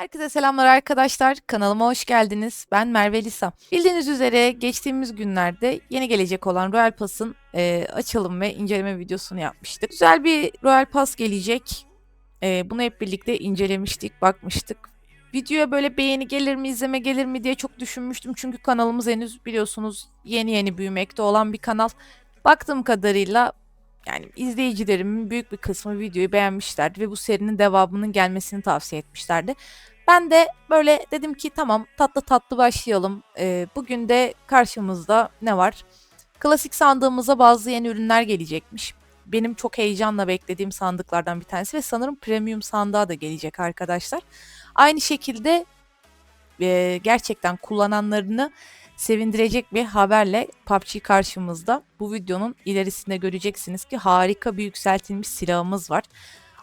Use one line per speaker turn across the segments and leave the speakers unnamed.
Herkese selamlar arkadaşlar. Kanalıma hoş geldiniz. Ben Merve Lisa. Bildiğiniz üzere geçtiğimiz günlerde yeni gelecek olan Royal Pass'ın e, açılım ve inceleme videosunu yapmıştık. Güzel bir Royal Pass gelecek. E, bunu hep birlikte incelemiştik, bakmıştık. Videoya böyle beğeni gelir mi, izleme gelir mi diye çok düşünmüştüm. Çünkü kanalımız henüz biliyorsunuz yeni yeni büyümekte olan bir kanal. Baktığım kadarıyla yani izleyicilerimin büyük bir kısmı videoyu beğenmişlerdi ve bu serinin devamının gelmesini tavsiye etmişlerdi. Ben de böyle dedim ki tamam tatlı tatlı başlayalım. Ee, bugün de karşımızda ne var? Klasik sandığımıza bazı yeni ürünler gelecekmiş. Benim çok heyecanla beklediğim sandıklardan bir tanesi ve sanırım premium sandığa da gelecek arkadaşlar. Aynı şekilde e, gerçekten kullananlarını sevindirecek bir haberle PUBG karşımızda. Bu videonun ilerisinde göreceksiniz ki harika bir yükseltilmiş silahımız var.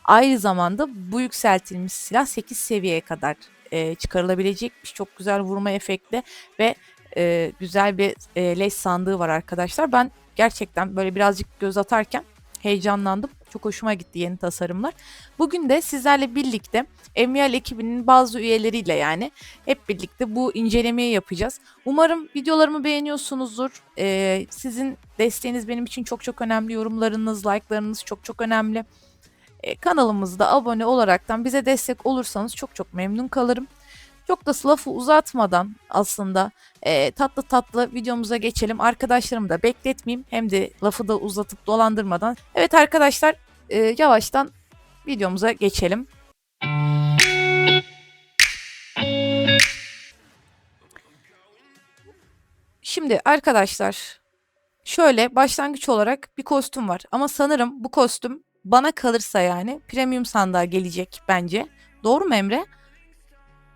Aynı zamanda bu yükseltilmiş silah 8 seviyeye kadar e, çıkarılabilecekmiş. Çok güzel vurma efekti ve e, güzel bir e, leş sandığı var arkadaşlar. Ben gerçekten böyle birazcık göz atarken heyecanlandım. Çok hoşuma gitti yeni tasarımlar. Bugün de sizlerle birlikte MVL ekibinin bazı üyeleriyle yani hep birlikte bu incelemeyi yapacağız. Umarım videolarımı beğeniyorsunuzdur. Ee, sizin desteğiniz benim için çok çok önemli. Yorumlarınız, like'larınız çok çok önemli. Ee, kanalımızda abone olaraktan bize destek olursanız çok çok memnun kalırım. Çok da lafı uzatmadan aslında e, tatlı tatlı videomuza geçelim. Arkadaşlarımı da bekletmeyeyim. Hem de lafı da uzatıp dolandırmadan. Evet arkadaşlar e, yavaştan videomuza geçelim. Şimdi arkadaşlar şöyle başlangıç olarak bir kostüm var. Ama sanırım bu kostüm bana kalırsa yani premium sandığa gelecek bence. Doğru mu Emre?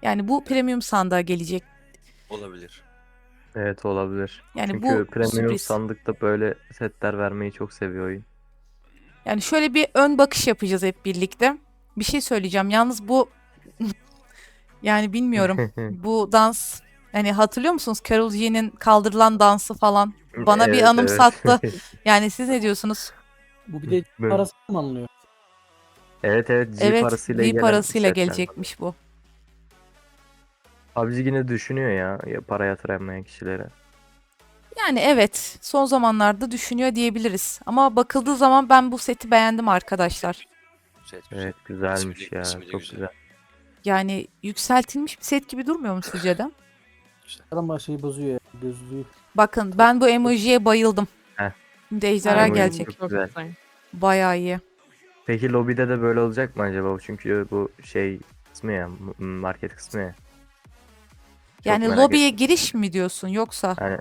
Yani bu premium sandığa gelecek.
Olabilir.
Evet olabilir.
Yani
Çünkü
bu
premium
sürpriz.
sandıkta böyle setler vermeyi çok seviyor oyun.
Yani şöyle bir ön bakış yapacağız hep birlikte. Bir şey söyleyeceğim. Yalnız bu yani bilmiyorum. bu dans hani hatırlıyor musunuz Karol G'nin kaldırılan dansı falan bana bir
Evet,
anımsattı.
Evet.
Yani siz ne diyorsunuz?
Bu bir de parası mı alınıyor?
evet evet G
evet,
parasıyla gelen
parasıyla gelecekmiş bu.
PUBG yine düşünüyor ya, ya para yatıramayan kişilere.
Yani evet son zamanlarda düşünüyor diyebiliriz. Ama bakıldığı zaman ben bu seti beğendim arkadaşlar.
Güzel.
Evet güzelmiş
İsmi de-
ya
ismi de
çok
güzel.
güzel.
Yani yükseltilmiş bir set gibi durmuyor mu sizce de?
Adam her şeyi bozuyor ya. Gözlüğü.
Bakın ben bu emojiye bayıldım.
Heh.
Şimdi ejderha gelecek.
çok güzel.
Bayağı iyi.
Peki lobide de böyle olacak mı acaba? Çünkü bu şey kısmı ya m- market kısmı ya.
Yani
merak
lobiye giriş mi diyorsun yoksa?
Yani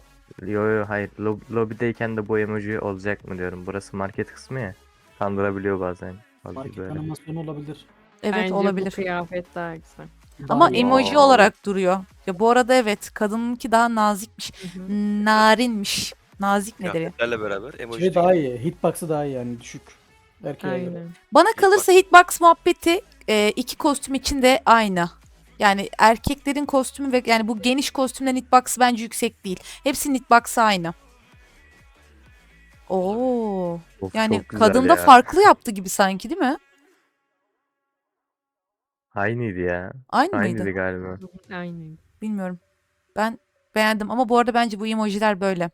yo yo hayır Lob- lobideyken de bu emoji olacak mı diyorum. Burası market kısmı ya. Kandırabiliyor bazen.
Market
böyle.
animasyonu olabilir.
Evet
Bence
olabilir.
bu kıyafet daha güzel.
Ama
Daha iyi.
emoji
Aa.
olarak duruyor. Ya bu arada evet kadınınki daha nazikmiş.
Hı hı.
Narinmiş. Nazik nedir ya?
Kıyafetlerle beraber emoji
Şey
de
daha iyi. Hitbox'ı daha iyi yani düşük. Erkeğe göre.
Aynen.
Bana kalırsa hitbox muhabbeti e, iki kostüm için de aynı. Yani erkeklerin kostümü ve yani bu geniş kostümden hitbox'ı bence yüksek değil. Hepsinin hitbox'ı aynı. Oo.
Of,
Yani
çok güzel
kadında
ya.
farklı yaptı gibi sanki değil mi?
Aynıydı ya.
Aynı
Aynıydı
mıydı?
galiba.
Aynen.
Bilmiyorum. Ben beğendim ama bu arada bence bu emojiler böyle.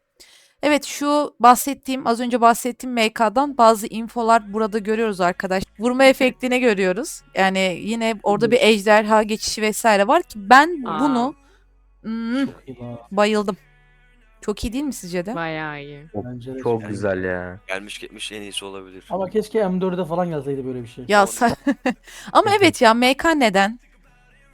Evet şu bahsettiğim az önce bahsettiğim MK'dan bazı infolar burada görüyoruz arkadaş. Vurma efektini görüyoruz. Yani yine orada bir ejderha geçişi vesaire var ki ben
Aa.
bunu hmm,
Çok iyi lan.
bayıldım. Çok iyi değil mi sizce de?
Bayağı iyi.
Çok,
Bence de
çok güzel ya.
gelmiş gitmiş en iyisi olabilir.
Ama keşke M4'e falan gelseydi böyle bir şey.
Ya sa- ama evet ya MK neden?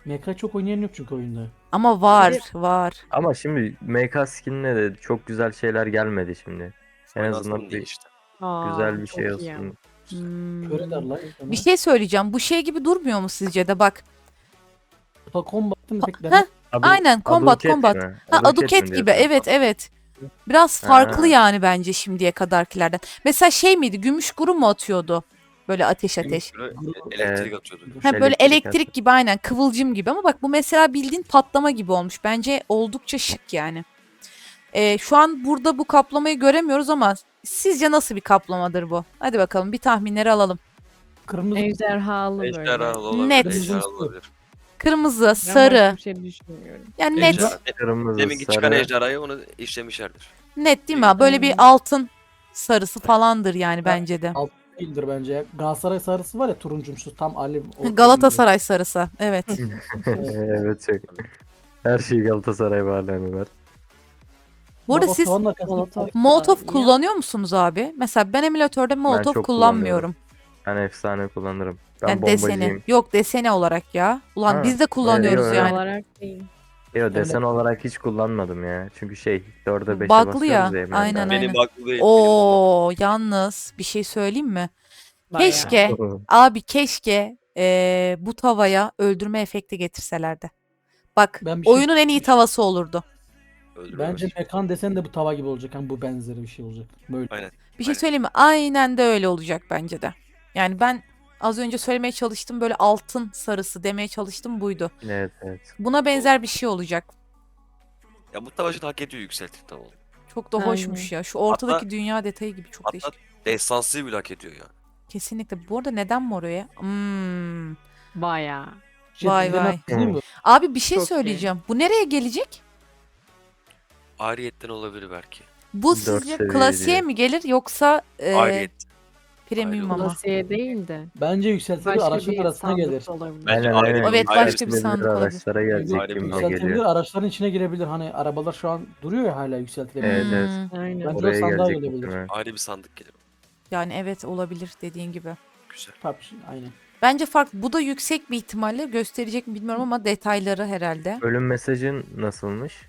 MK çok oynayan yok çünkü oyunda.
Ama var var.
Ama şimdi MK skin'ine de çok güzel şeyler gelmedi şimdi. En azından bir
işte.
Aa,
güzel bir
çok
şey
iyi
olsun.
Hmm.
Kör ederler.
Bir şey söyleyeceğim. Bu şey gibi durmuyor mu sizce de? Bak.
Combat'ın
Heh,
efektleri.
Adu-
Aynen, combat,
Aduket
combat.
mi?
Ha
Aduket
Aduket gibi.
diyorsun?
Evet evet. Biraz farklı
Ha.
yani bence şimdiye kadarkilerden. Mesela şey miydi? Gümüş guru mu atıyordu? Böyle ateş ateş.
Böyle elektrik atıyordu.
Ha böyle
Elektrik
elektrik gibi aynen kıvılcım gibi ama bak bu mesela bildiğin patlama gibi olmuş. Bence oldukça şık yani. Ee, şu an burada bu kaplamayı göremiyoruz ama sizce nasıl bir kaplamadır bu? Hadi bakalım bir tahminleri alalım.
Kırmızı
Ejderhalı böyle.
Ejderha olabilir.
Net.
Ejderha olabilir.
Kırmızı,
Ben
sarı.
bir şey düşünmüyorum.
Yani net
Ejderha-
Kırmızı,
Deminki
sarı.
çıkan ejderhayı onu işlemişlerdir.
net değil mi? abi? Böyle bir altın sarısı falandır yani bence de.
Değildir bence. Galatasaray sarısı var ya turuncumsu tam Ali. o-
Galatasaray sarısı. Evet.
evet çok. Her şey Galatasaray bağlayanı var.
Bu arada siz
Molotov.
Kullanıyor musunuz abi? Mesela ben emülatörde Molotov
çok
kullanmıyorum.
Ben efsane kullanırım. Ben
Yani
bombacıyım.
deseni. Yok deseni olarak ya. Ulan
Ha,
biz de kullanıyoruz
öyle,
yani.
olarak değil.
Yo desen olarak hiç kullanmadım ya. Çünkü şey 4'e 5'e
Bug'lı ya,
basıyoruz ya.
aynen,
emülatörde.
Benim aklı değil.
Oo yalnız bir şey söyleyeyim mi?
Bayağı.
Keşke abi keşke eee, bu tavaya öldürme efekti getirselerdi. Bak
Ben bir şey-
oyunun en iyi tavası olurdu.
Öldürmez.
Bence mekan desen de bu tava gibi olacak. Hani bu benzeri bir şey olacak. Böyle.
Aynen.
Bir şey söyleyeyim mi? Aynen de öyle olacak bence de. Yani ben az önce söylemeye çalıştım böyle altın sarısı demeye çalıştım buydu.
Evet evet.
Buna benzer bir şey olacak.
Ya bu savaşın hak ediyor yükselttik tamam.
Çok da hoşmuş
Aynen.
ya. Şu ortadaki dünya detayı gibi çok
Hatta
değişik.
destansı bile hak ediyor ya.
Kesinlikle. Bu arada neden mor o ya? Hmm.
Bayağı.
Vay vay.
değil mi?
Abi bir şey
Çok iyi.
söyleyeceğim. Bu nereye gelecek?
Ariyetten olabilir belki.
Bu sizce
seviye
klasiğe mi gelir yoksa e,
Ariyet.
premium ama?
Klasiğe değil de.
Bence yükseltilir
Başka
araçların
bir
arasına
sandık
gelir.
da olabilir.
Aynen aynen.
Evet, başka bir sandık olabilir.
Araçlara gelecek
sandık
Yükseltilebilir
geliyor.
araçların içine girebilir. Hani arabalar şu an duruyor ya hala yükseltilebilir.
Evet, evet.
Hmm.
Aynen.
Bence o
Oraya
sandığa
gelecek
gelebilir.
muhtemelen.
Ayrı bir sandık gelir.
Yani evet olabilir dediğin gibi.
Güzel.
PUBG, aynen.
Bence farklı. Bu da yüksek bir ihtimalle gösterecek mi bilmiyorum ama detayları herhalde.
Ölüm mesajın nasılmış?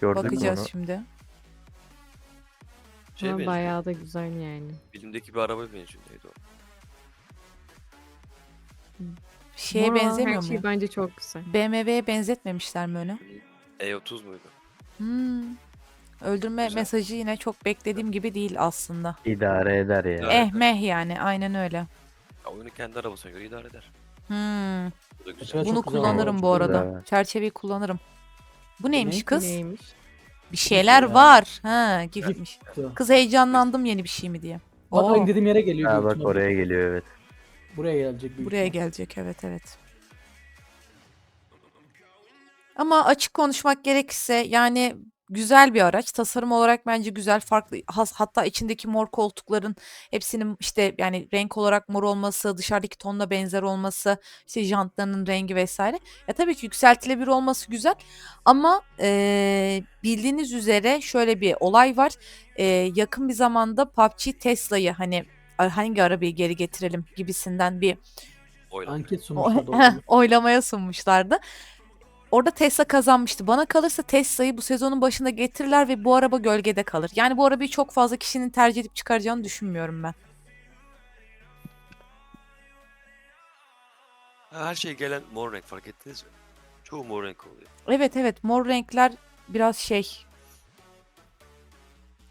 Gördük mü
Bakacağız
onu?
şimdi.
Şey
Ama
benziyor.
bayağı da güzel yani.
Bilimdeki bir araba benziyor. Neydi o?
Şeye
olan
benzemiyor
her
mu?
şey bence çok güzel.
BMW'ye benzetmemişler mi onu?
E30 muydu?
Hmm. Öldürme
Güzel.
mesajı yine çok beklediğim gibi değil aslında.
İdare eder ya.
Evet.
Eh meh yani aynen öyle.
Ya oyunu kendi arabasına göre idare eder.
Hmm.
Bu da güzel.
Evet,
Bunu
çok güzel
kullanırım bu arada.
güzel.
Çerçeveyi kullanırım. Bu neymiş
Neydi,
kız?
Neymiş?
Bir şeyler
ya?
var. Ha, gitmiş. Kız heyecanlandım yeni bir şey mi diye.
Bak
Oo,
aynı dediğim yere geliyor.
Ha
büyük
bak
ihtimalle.
oraya geliyor evet.
Buraya gelecek büyük
buraya
ihtimalle.
gelecek evet evet. Ama açık konuşmak gerekirse yani güzel bir araç. Tasarım olarak bence güzel, farklı. Has- Hatta içindeki mor koltukların hepsinin işte yani renk olarak mor olması, dışarıdaki tonla benzer olması, işte jantlarının rengi vesaire. Ya tabii ki yükseltilebilir olması güzel. Ama eee, bildiğiniz üzere şöyle bir olay var. Eee, yakın bir zamanda PUBG Tesla'yı hani hangi arabayı geri getirelim gibisinden bir
Oynadı.
Anket
o-
sunmuşlar. doğru.
heh, oylamaya sunmuşlardı. Orada Tesla kazanmıştı. Bana kalırsa Tesla'yı bu sezonun başında getirirler ve bu araba gölgede kalır. Yani bu arabayı çok fazla kişinin tercih edip çıkaracağını düşünmüyorum ben.
Her şey gelen mor renk fark ettiniz mi? Çoğu mor renk oluyor.
Evet evet mor renkler biraz şey.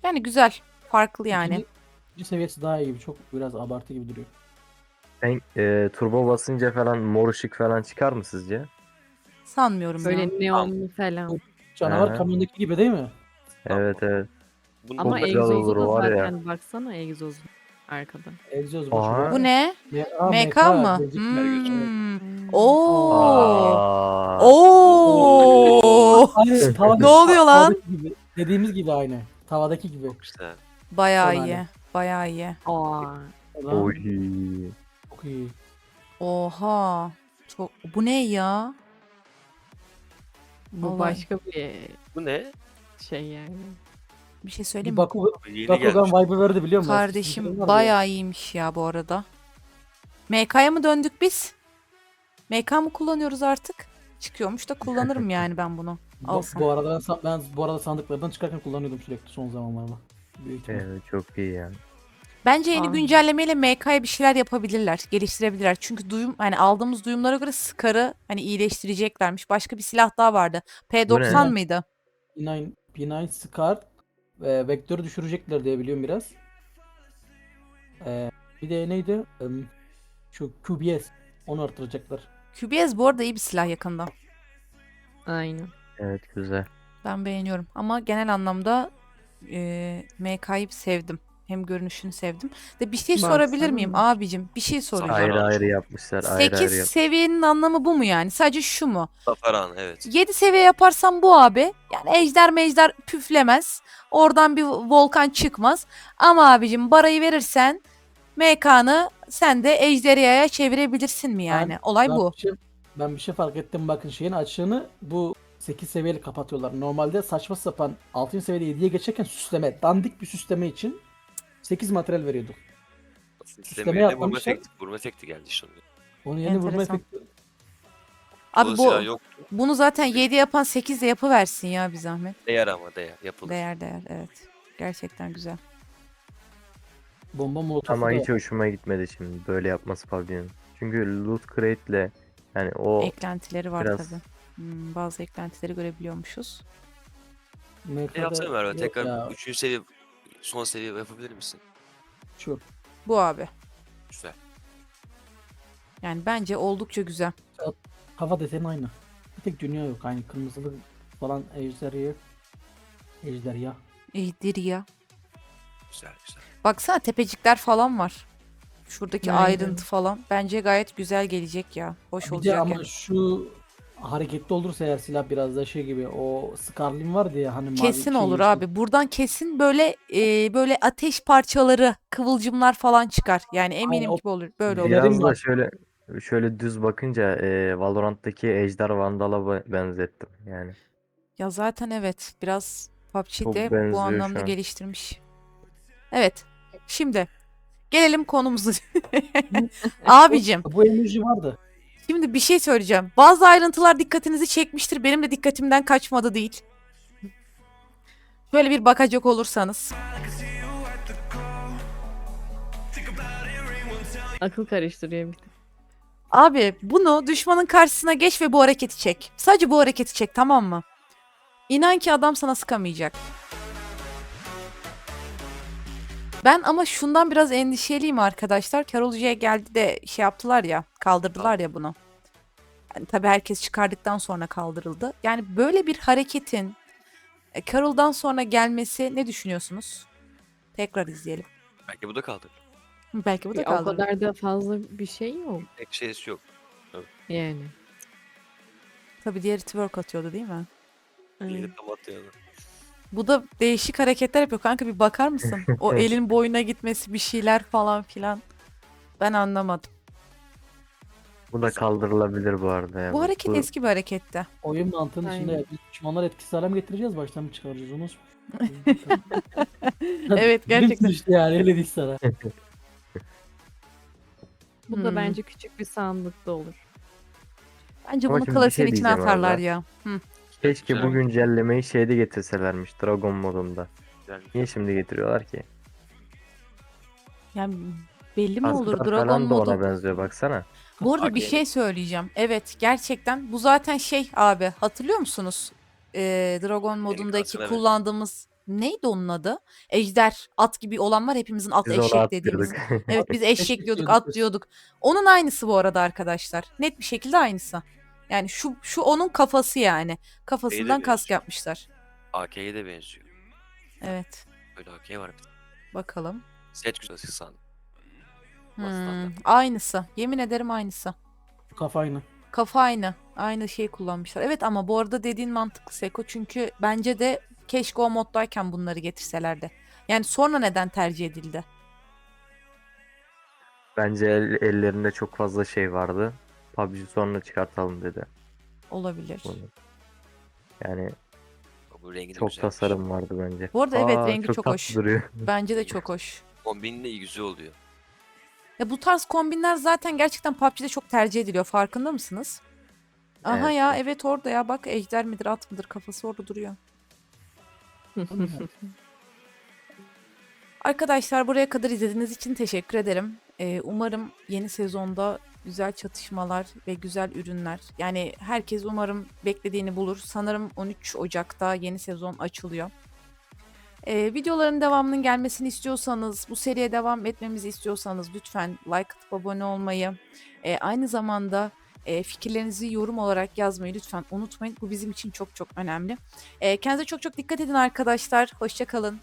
Yani güzel. Farklı yani.
İkinci seviyesi daha iyi gibi. Çok biraz abartı gibi duruyor.
Sen e, turbo basınca falan mor ışık falan çıkar mı sizce?
Sanmıyorum ya.
Böyle neonlu falan.
Canavar
Aha.
kamyondaki gibi değil mi?
Evet evet.
Bunun
Ama
güzel
egzozu
olur,
da
var ya.
zaten baksana egzozu arkada.
Egzoz
Aha.
boşuna.
Bu ne? MK mı? Hmm. Oo.
Aa.
Oo.
Aynı tavadaki,
Ne oluyor lan?
tavadaki Gibi. Dediğimiz gibi aynı. Tavadaki gibi.
çok güzel.
Bayağı iyi. Bayağı iyi.
Aa.
Oy.
Çok iyi.
Oha. Çok bu ne ya?
Bu
Vallahi.
başka bir
Bu ne?
şey yani.
Bir şey söyleyeyim
Bir
mi?
Baku,
Bu yeni
Bakugan
gelmiş.
vibe'ı verdi biliyor musun?
Kardeşim
Var ya.
bayağı iyiymiş ya bu arada. MK'ya mı döndük biz? MK mı kullanıyoruz artık? Çıkıyormuş da kullanırım yani ben bunu.
Bu,
Alsam.
bu arada ben, sa- ben bu arada sandıklardan çıkarken kullanıyordum sürekli son zamanlarda. Büyük ihtimal.
Evet çok iyi yani.
Bence yeni
Aa.
güncellemeyle MK'ya bir şeyler yapabilirler, geliştirebilirler. Çünkü duyum hani aldığımız duyumlara göre Scar'ı hani iyileştireceklermiş. Başka bir silah daha vardı. P90
ne?
mıydı?
P9, P9 Scar e, vektörü düşürecekler diye biliyorum biraz. E, bir de neydi? Em, şu QBS. Onu artıracaklar.
QBS bu arada iyi bir silah yakında.
Aynen.
Evet güzel.
Ben beğeniyorum ama genel anlamda e, MK'yı sevdim. Hem görünüşünü sevdim. De bir şey sorabilir miyim abicim? Bir şey soracağım.
Hayır,
Ayrı ayrı yapmışlar. Ayrı
8
ayrı yap.
seviyenin anlamı bu mu yani? Sadece şu mu?
Safaran evet.
7 seviye yaparsam bu abi. Yani ejder mejder püflemez. Oradan bir volkan çıkmaz. Ama abicim barayı verirsen MK'nı sen de ejderhaya çevirebilirsin mi yani?
Ben-
Olay
ben
bu.
Bir şey, ben bir şey fark ettim bakın şeyin açığını bu 8 seviyeli kapatıyorlar. Normalde saçma sapan 6. seviyede 7'ye geçerken süsleme, dandik bir süsleme için 8 materyal veriyorduk.
Sisteme vurma
yapmamışlar.
efekti, vurma efekti geldi işte onun.
Onun yerine vurma
Enteresan.
efekti
Abi bu
Dolayısıyla yok.
bunu zaten 7 yapan 8 de yapıversin ya bir zahmet.
Değer ama değer. Yapılır.
Değer değer evet. Gerçekten güzel.
bomba molotofu
Ama
da
hiç hoşuma gitmedi şimdi böyle yapması Fabian'ın. Çünkü loot crate'le yani o
Eklentileri var
biraz-
tabii. Hmm, bazı eklentileri görebiliyormuşuz.
Ne yapsana Merve
yok
tekrar
ya,
3. seviye son seviye yapabilir misin?
şu.
Bu abi.
Güzel.
Yani bence oldukça güzel.
Kafa deseni aynı. Bir tek dünya yok aynı kırmızılı falan ejderha. Ejderha.
Ejderha.
Güzel güzel.
Baksana tepecikler falan var. Şuradaki
Aynen.
ayrıntı falan. Bence gayet güzel gelecek ya. Hoş
Bir de
olacak
ama
yani.
şu hareketli olursa eğer silah biraz da şey gibi o Scarlin vardı ya hani mavi
Kesin
şey
olur
yeşil.
abi. Buradan kesin böyle e, böyle ateş parçaları, kıvılcımlar falan çıkar. Yani eminim
o-
ki olur. Böyle olur.
Biraz da şöyle şöyle düz bakınca e, Valorant'taki Ejder Vandal'a ba- benzettim yani.
Ya zaten evet. Biraz
Çok
de
benziyor
bu
şu
anlamda
an.
geliştirmiş. Evet. Şimdi gelelim konumuza. Abicim
Bu emoji vardı.
Şimdi bir şey söyleyeceğim. Bazı ayrıntılar dikkatinizi çekmiştir. Benim de dikkatimden kaçmadı değil. Şöyle bir bakacak olursanız.
Akıl karıştırıyor bir tık.
Abi bunu düşmanın karşısına geç ve bu hareketi çek. Sadece bu hareketi çek tamam mı? İnan ki adam sana sıkamayacak. Ben ama şundan biraz endişeliyim arkadaşlar. Carol J'ye geldi de şey yaptılar ya, kaldırdılar ya bunu. Yani tabii herkes çıkardıktan sonra kaldırıldı. Yani böyle bir hareketin e, Carol'dan sonra gelmesi ne düşünüyorsunuz? Tekrar izleyelim.
Belki bu da kaldı.
Belki bu da
Ya o
kaldırıldı.
kadar da fazla bir şey yok.
Tek şeysi yok.
Yani.
Tabii diğeri twerk atıyordu değil mi?
Aynen.
Yeni tam atıyor.
Bu da değişik hareketler yapıyor kanka bir bakar mısın? O elin boyuna gitmesi bir şeyler falan filan. Ben anlamadım.
Bu da kaldırılabilir bu arada ya.
Bu hareket eski bir hareketti.
Oyun mantığının
Aynen.
içinde ya. Biz düşmanları etkisiz hale mi getireceğiz baştan mı çıkaracağız onu?
Evet, gerçekten.
İşte yani öyle değil sana.
Bu da
Hmm.
bence küçük bir sandıkta olur.
Bence
Ama
bunu
şimdi bir şey
içine
diyeceğim
atarlar ya. Hı.
Keşke
Güzel.
bu güncellemeyi şeyde getirselermiş Dragon modunda.
Güzel.
Niye şimdi getiriyorlar ki?
Yani belli mi olur
Aslında
Dragon
falan da ona
modu?
benziyor baksana.
Bu arada bir
Okey.
şey söyleyeceğim. Evet gerçekten bu zaten şey abi hatırlıyor musunuz? Ee, Dragon modundaki
evet.
kullandığımız neydi onun adı? Ejder at gibi olan var hepimizin at
Biz onu
eşek dediğimiz. Evet biz
Eşek
diyorduk, at diyorduk. Onun aynısı bu arada arkadaşlar. Net bir şekilde aynısı. Yani şu şu onun kafası yani. Kafasından
benziyor.
kask yapmışlar.
AK'ye de benziyor.
Evet.
Böyle AK var bir tane.
Bakalım.
Set güzel sandım.
Hmm, aynısı. Yemin ederim aynısı.
Kafa aynı.
Kafa aynı. Aynı şeyi kullanmışlar. Evet ama bu arada dediğin mantıklı Seko. Çünkü bence de keşke o moddayken bunları getirselerdi. Yani sonra neden tercih edildi?
Bence el- ellerinde çok fazla şey vardı. PUBG sonra çıkartalım dedi.
Olabilir.
bunu. Yani
Bu rengi de
çok
güzelmiş.
tasarım vardı bence.
Bu arada evet, rengi çok
tatlı
hoş.
duruyor.
Bence de çok hoş.
Kombinle iyi güzel oluyor.
Ya bu tarz kombinler zaten gerçekten PUBG'de çok tercih ediliyor. Farkında mısınız? Aha
Evet.
ya evet orada ya bak ejder midir at mıdır kafası orada duruyor. Arkadaşlar buraya kadar izlediğiniz için teşekkür ederim. Ee, umarım yeni sezonda güzel çatışmalar ve güzel ürünler. Yani herkes umarım beklediğini bulur. Sanırım 13 Ocak'ta yeni sezon açılıyor. Ee, videoların devamının gelmesini istiyorsanız, bu seriye devam etmemizi istiyorsanız lütfen like atıp abone olmayı, e, aynı zamanda e, fikirlerinizi yorum olarak yazmayı lütfen unutmayın. Bu bizim için çok çok önemli. E, kendinize çok çok dikkat edin arkadaşlar. Hoşçakalın.